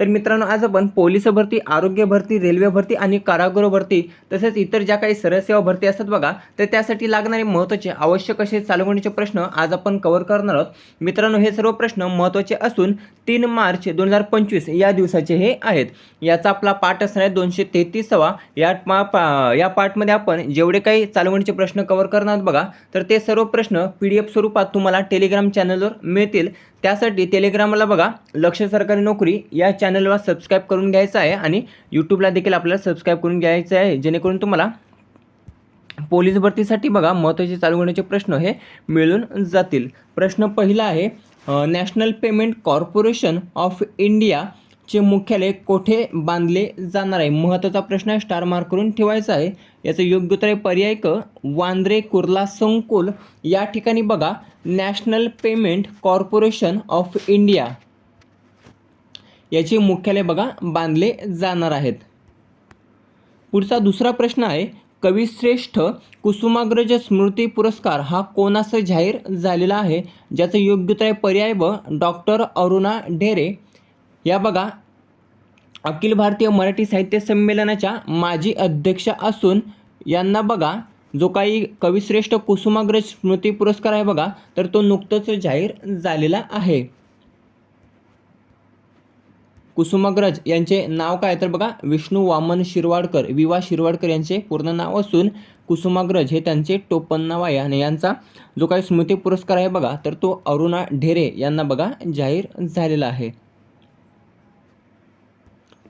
तर मित्रांनो आज आपण पोलीस भरती आरोग्य भरती रेल्वे भरती आणि कारागृह भरती तसेच इतर ज्या काही सरसेवा भरती असतात बघा तर त्यासाठी लागणारे महत्त्वाचे आवश्यक असे चालवणीचे प्रश्न आज आपण कव्हर करणार आहोत. मित्रांनो हे सर्व प्रश्न महत्त्वाचे असून तीन मार्च दोन हजार पंचवीस या दिवसाचे हे आहेत. याचा आपला पाठ असणार आहे दोनशे तेहतीसावा. या पा पा या पाठमध्ये आपण जेवढे काही चालवणीचे प्रश्न कव्हर करणार आहोत बघा तर ते सर्व प्रश्न पी डी एफ स्वरूपात तुम्हाला टेलिग्राम चॅनलवर मिळतील. त्यासाठी टेलिग्रामला बघा लक्ष सरकारी नोकरी या चॅनलला सबस्क्राईब करून घ्यायचं आहे आणि यूट्यूबला देखील आपल्याला सबस्क्राईब करून घ्यायचं आहे जेणेकरून तुम्हाला पोलीस भरतीसाठी बघा महत्त्वाचे चालू होण्याचे प्रश्न हे मिळून जातील. प्रश्न पहिला आहे National Payment Corporation of India चे मुख्यालय कोठे बांधले जाणार आहे? महत्त्वाचा प्रश्न आहे स्टार मार्क करून ठेवायचा आहे. याचं योग्य उत्तर आहे पर्याय क वांद्रे कुर्ला संकुल. या ठिकाणी बघा National Payment Corporation of India याचे मुख्यालय बघा बांधले जाणार आहेत. पुढचा दुसरा प्रश्न आहे कविश्रेष्ठ कुसुमाग्रज स्मृती पुरस्कार हा कोणास जाहीर झालेला आहे? ज्याचं योग्य उत्तर आहे पर्याय ब डॉक्टर अरुणा ढेरे. या बघा अखिल भारतीय मराठी साहित्य संमेलनाच्या माजी अध्यक्ष असून यांना बघा जो काही कविश्रेष्ठ कुसुमाग्रज स्मृती पुरस्कार आहे बघा तर तो नुकतंच जाहीर झालेला आहे. कुसुमाग्रज यांचे नाव काय तर बघा विष्णू वामन शिरवाडकर विवा शिरवाडकर यांचे पूर्ण नाव असून कुसुमाग्रज हे त्यांचे टोपण नाव आहे. आणि यांचा जो काही स्मृती पुरस्कार आहे बघा तर तो अरुणा ढेरे यांना बघा जाहीर झालेला आहे.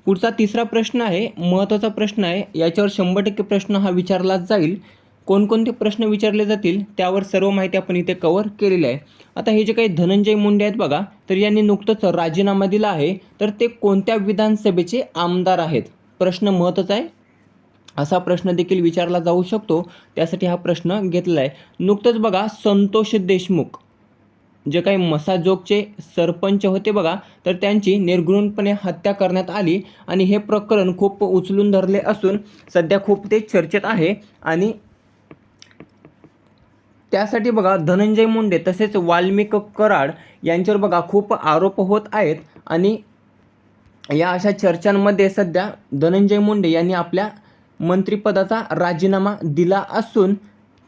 पुढचा तिसरा प्रश्न आहे महत्त्वाचा प्रश्न आहे याच्यावर शंभर टक्के प्रश्न हा विचारला जाईल. कोणकोणते प्रश्न विचारले जातील त्यावर सर्व माहिती आपण इथे कव्हर केलेली आहे. आता हे जे काही धनंजय मुंडे आहेत बघा तर यांनी नुकतंच राजीनामा दिला आहे. तर ते कोणत्या विधानसभेचे आमदार आहेत? प्रश्न महत्त्वाचा आहे. असा प्रश्न देखील विचारला जाऊ शकतो. त्यासाठी हा प्रश्न घेतला आहे. नुकतंच बघा संतोष देशमुख. जे काही मसाजोगचे सरपंच होते बघा तर त्यांची निर्घृणपणे हत्या करण्यात आली आणि हे प्रकरण खूप उचलून धरले असून सध्या खूप ते चर्चेत आहे. आणि त्यासाठी बघा धनंजय मुंडे तसेच वाल्मिक कराड यांच्यावर बघा खूप आरोप होत आहेत. आणि या अशा चर्चांमध्ये सध्या धनंजय मुंडे यांनी आपल्या मंत्रिपदाचा राजीनामा दिला असून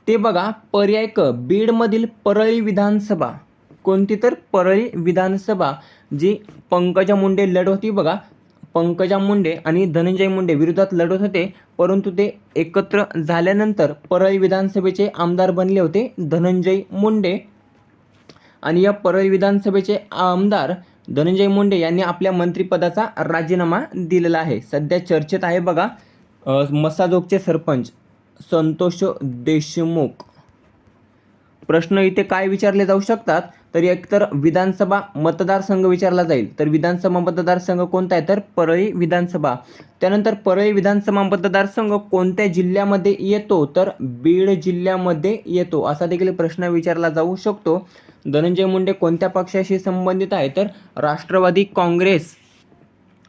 ते बघा पर्याय क बीडमधील परळी विधानसभा कोणती तर परळी विधानसभा जी पंकजा मुंडे लढ होती बघा. पंकजा मुंडे आणि धनंजय मुंडे विरोधात लढत होते परंतु ते एकत्र झाल्यानंतर परळी विधानसभेचे आमदार बनले होते धनंजय मुंडे. आणि या परळी विधानसभेचे आमदार धनंजय मुंडे यांनी आपल्या मंत्रिपदाचा राजीनामा दिलेला आहे. सध्या चर्चेत आहे बघा मसाजोगचे सरपंच संतोष देशमुख. प्रश्न इथे काय विचारले जाऊ शकतात? तर एकतर विधानसभा मतदारसंघ विचारला जाईल. तर विधानसभा मतदारसंघ कोणता आहे? तर परळी विधानसभा. त्यानंतर परळी विधानसभा मतदारसंघ कोणत्या जिल्ह्यामध्ये येतो? तर बीड जिल्ह्यामध्ये येतो. असा देखील प्रश्न विचारला जाऊ शकतो. धनंजय मुंडे कोणत्या पक्षाशी संबंधित आहे? तर राष्ट्रवादी काँग्रेस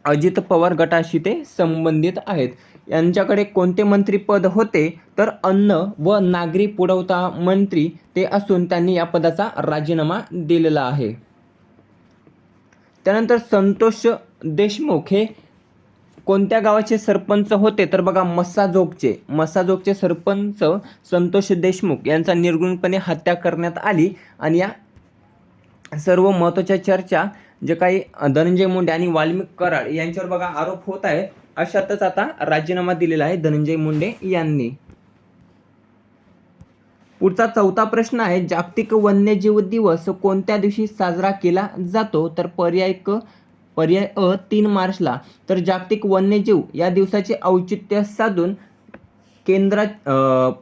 अजित पवार गटाशी ते संबंधित आहेत. यांच्याकडे कोणते मंत्रीपद होते? तर अन्न व नागरी पुरवठा मंत्री ते असून त्यांनी या पदाचा राजीनामा दिलेला आहे. त्यानंतर संतोष देशमुख हे कोणत्या गावाचे सरपंच होते? तर बघा मस्साजोगचे. मस्साजोगचे सरपंच संतोष देशमुख यांचा निर्गुणपणे हत्या करण्यात आली आणि या सर्व महत्त्वाच्या चर्चा जे काही धनंजय मुंडे आणि वाल्मिक कराड यांच्यावर बघा आरोप होत आहे अशातच आता राजीनामा दिलेला आहे धनंजय मुंडे यांनी. पुढचा चौथा प्रश्न आहे जागतिक वन्यजीव दिवस कोणत्या दिवशी साजरा केला जातो? तर पर्याय क पर्याय अ तीन मार्चला. तर जागतिक वन्यजीव या दिवसाचे औचित्य साधून केंद्रात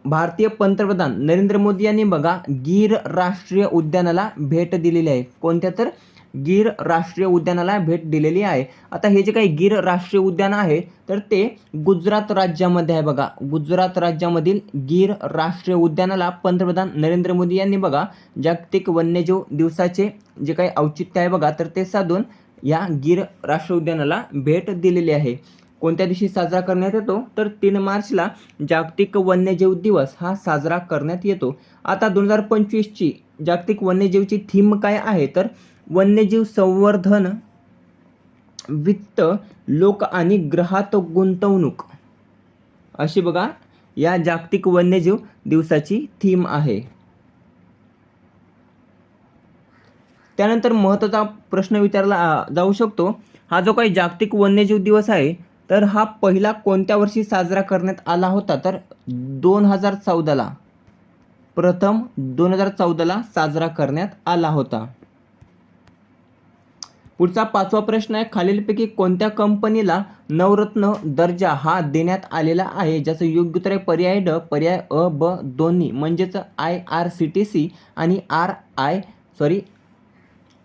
भारतीय पंतप्रधान नरेंद्र मोदी यांनी बघा गीर राष्ट्रीय उद्यानाला भेट दिलेली आहे. कोणत्या तर? गीर राष्ट्रीय उद्यानाला भेट दिलेली आहे. आता हे जे काही गीर राष्ट्रीय उद्यान आहे तर ते गुजरात राज्यामध्ये आहे बघा. गुजरात राज्यामधील गीर राष्ट्रीय उद्यानाला पंतप्रधान नरेंद्र मोदी यांनी बघा जागतिक वन्यजीव दिवसाचे जे काही औचित्य आहे बघा तर ते साधून या गीर राष्ट्रीय उद्यानाला भेट दिलेली आहे. कोणत्या दिवशी साजरा करण्यात येतो? तर तीन मार्चला जागतिक वन्यजीव दिवस हा साजरा करण्यात येतो. आता दोन हजार पंचवीसची जागतिक वन्यजीवची थीम काय आहे? तर वन्यजीव संवर्धन वित्त लोक आणि ग्रहात गुंतवणूक. अशी बघा या जागतिक वन्यजीव दिवसाची थीम आहे. त्यानंतर महत्त्वाचा प्रश्न विचारला जाऊ शकतो. हा जो काही जागतिक वन्यजीव दिवस आहे तर हा पहिला कोणत्या वर्षी साजरा करण्यात आला होता? तर दोन हजार चौदाला. प्रथम दोन हजार चौदाला साजरा करण्यात आला होता. पुढचा पाचवा प्रश्न आहे खालीलपैकी कोणत्या कंपनीला नवरत्न दर्जा हा देण्यात आलेला आहे? ज्याचं योग्य उत्तर आहे पर्याय ड पर्याय अ ब दोन्ही म्हणजेच I R C T C आणि R I sorry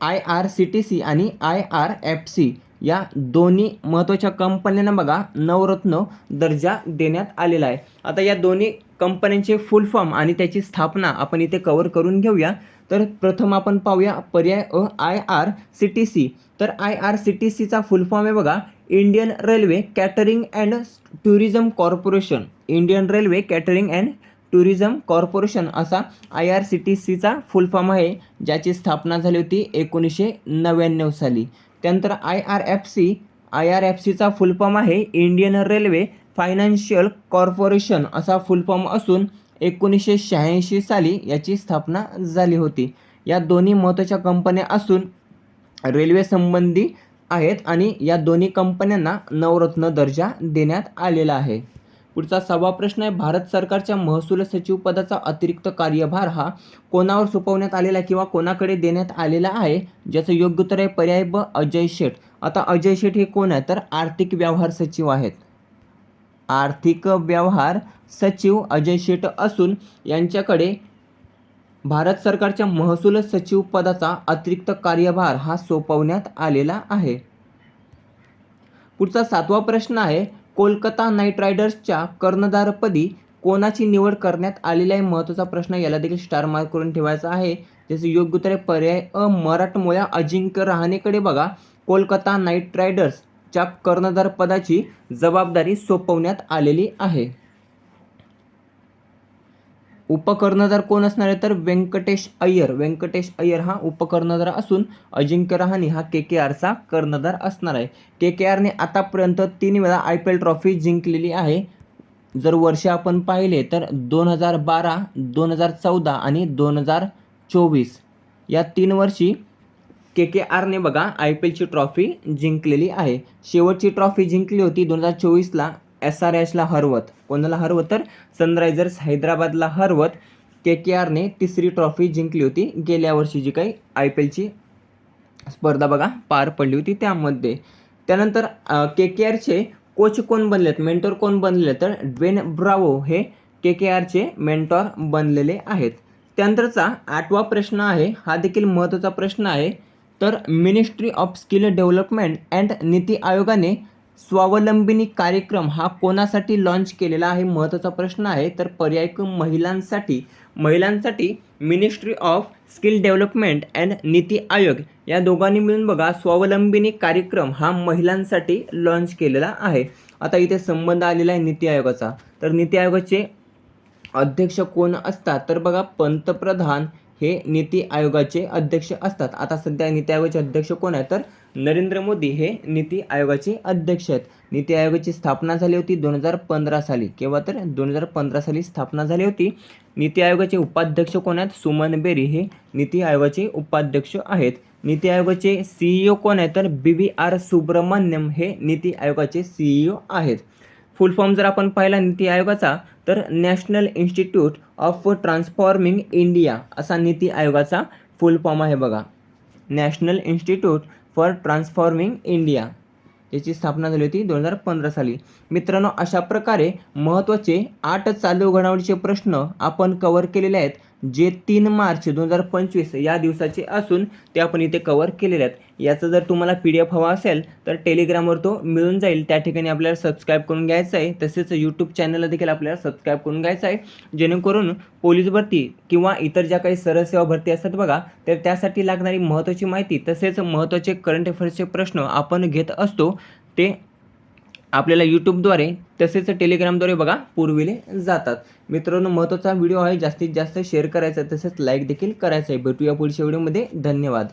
I R C T C आणि आय आर एफ सी या दोन्ही महत्त्वाच्या कंपन्यांना बघा नवरत्न दर्जा देण्यात आलेला आहे. आता या दोन्ही कंपन्यांचे फुल फॉर्म आणि त्याची स्थापना आपण इथे कवर करून घेऊया. तर प्रथम आपण पाहूया पर्याय अ I R C T C तर आय आर सी टी सीचा फुल फॉर्म आहे बघा Indian Railway Catering and Tourism Corporation Indian Railway Catering and Tourism Corporation असा आय आर सी टी सीचा फुल फॉर्म आहे ज्याची स्थापना झाली होती एकोणीसशे नव्याण्णव साली. त्यानंतर I R F C I R F सीचा फुल फॉर्म आहे इंडियन रेल्वे फायनान्शियल कॉर्पोरेशन असा फुल फॉर्म असून एकोणीसशे शहाऐंशी साली याची स्थापना झाली होती. या दोन्ही महत्त्वाच्या कंपन्या असून रेल्वे संबंधी आहेत आणि या दोन्ही कंपन्यांना नवरत्न दर्जा देण्यात आलेला आहे. पुढचा सहावा प्रश्न आहे भारत सरकारच्या महसूल सचिव पदाचा अतिरिक्त कार्यभार हा कोणावर सोपवण्यात आलेला आहे किंवा कोणाकडे देण्यात आलेला आहे ज्याचं योग्य उत्तर आहे पर्याय ब अजय शेठ. आता अजय शेठ हे कोण आहे तर आर्थिक व्यवहार सचिव आहेत. आर्थिक व्यवहार सचिव अजय शेठ असून यांच्याकडे भारत सरकारच्या महसूल सचिव पदाचा अतिरिक्त कार्यभार हा सोपवण्यात आलेला आहे. पुढचा सातवा प्रश्न आहे कोलकाता नाईट रायडर्सच्या कर्णधारपदी कोणाची निवड करण्यात आलेला आहे? महत्त्वाचा प्रश्न याला देखील स्टार मार्क करून ठेवायचा आहे. त्याचे योग्य उत्तर आहे पर्याय अ मराठमोळ्या अजिंक्य रहाणेकडे बघा. कोलकाता नाईट रायडर्सच्या कर्णधारपदाची जबाबदारी सोपवण्यात आलेली आहे. उपकर्णधार कोण असणार आहे? तर व्यंकटेश अय्यर. व्यंकटेश अय्यर हा उपकर्णधार असून अजिंक्य रहाणे हा के के आरचा कर्णधार असणार आहे. के के आरने आतापर्यंत तीन वेळा आय पी एल ट्रॉफी जिंकलेली आहे. जर वर्ष आपण पाहिले तर दोन हजार बारा दोन हजार चौदा आणि दोन हजार चोवीस या तीन वर्षी के के आरने बघा आय पी एलची ट्रॉफी जिंकलेली आहे. शेवटची ट्रॉफी जिंकली होती दोन हजार चोवीसला एस आर एचला हरवत. कोणाला हरवत तर सनरायझर्स हैदराबादला हरवत. के के आरने तिसरी ट्रॉफी जिंकली होती. गेल्या वर्षी जी काही आय पी एलची स्पर्धा बघा पार पडली होती त्यामध्ये. त्यानंतर के के आरचे कोच कोण बनलेत? मेंटॉर कोण बनलेले? तर ड्वेन ब्रावो हे के के आरचे मेंटॉर बनलेले आहेत. त्यानंतरचा आठवा प्रश्न आहे हा देखील महत्त्वाचा प्रश्न आहे. तर Ministry of Skill Development and NITI आयोगाने स्वावलंबिनी कार्यक्रम हा कोणासाठी लॉन्च केलेला आहे महत्त्वाचा प्रश्न आहे. तर पर्याय क महिलांसाठी महिलांसाठी Ministry of Skill Development and NITI Aayog या दोघांनी मिळून बघा स्वावलंबिनी कार्यक्रम हा महिलांसाठी लॉन्च केलेला आहे. आता इथे संबंध आलेला आहे नीती आयोगाचा. तर नीती आयोगाचे अध्यक्ष कोण असतात? तर बघा पंतप्रधान हे नीती आयोगाचे अध्यक्ष असतात. आता सध्या नीती आयोगाचे अध्यक्ष कोण आहेत? तर नरेंद्र मोदी हे नीती आयोगाचे अध्यक्ष आहेत. नीती आयोगाची स्थापना झाली होती दोन हजार पंधरा साली. केव्हा तर? दोन हजार पंधरा साली स्थापना झाली होती. नीती आयोगाचे उपाध्यक्ष कोण आहेत? सुमन बेरी हे नीती आयोगाचे उपाध्यक्ष आहेत. नीती आयोगाचे सीईओ कोण आहेत? तर बी व्ही आर सुब्रमण्यम हे नीती आयोगाचे सीईओ आहेत. फुल फॉर्म जर आपण पाहिला नीती आयोगाचा तर national institute of transforming India असा नीती आयोगाचा फुल फॉर्म आहे बघा. National institute for transforming India याची स्थापना झाली होती दोन हजार पंधरा साली. मित्रांनो अशा प्रकारे महत्त्वाचे आठ चालू घडामोडीचे प्रश्न आपण कवर केलेले आहेत. जे तीन मार्च दोन हजार पंचवीस या दिवसाचे असून ते आपण इथे कवर केलेले आहेत. याचा जर तुम्हाला पी डी एफ हवा असेल तर टेलिग्रामवर तो मिळून जाईल. त्या ठिकाणी आपल्याला सबस्क्राईब करून घ्यायचं आहे. तसेच यूट्यूब चॅनलला देखील आपल्याला सबस्क्राईब करून घ्यायचं आहे. जेणेकरून पोलीस भरती किंवा इतर ज्या काही सरसेवा भरती असतात बघा तर त्यासाठी लागणारी महत्त्वाची माहिती तसेच महत्त्वाचे करंट अफेअर्सचे प्रश्न आपण घेत असतो ते आपल्याला यूट्यूबद्वारे तसेच टेलिग्रामद्वारे बघा पुरविले जातात. मित्रांनो महत्त्वाचा व्हिडिओ आहे. जास्तीत जास्त शेअर करायचा आहे तसेच लाईक देखील करायचं आहे. भेटूया पुढच्या व्हिडिओमध्ये. धन्यवाद.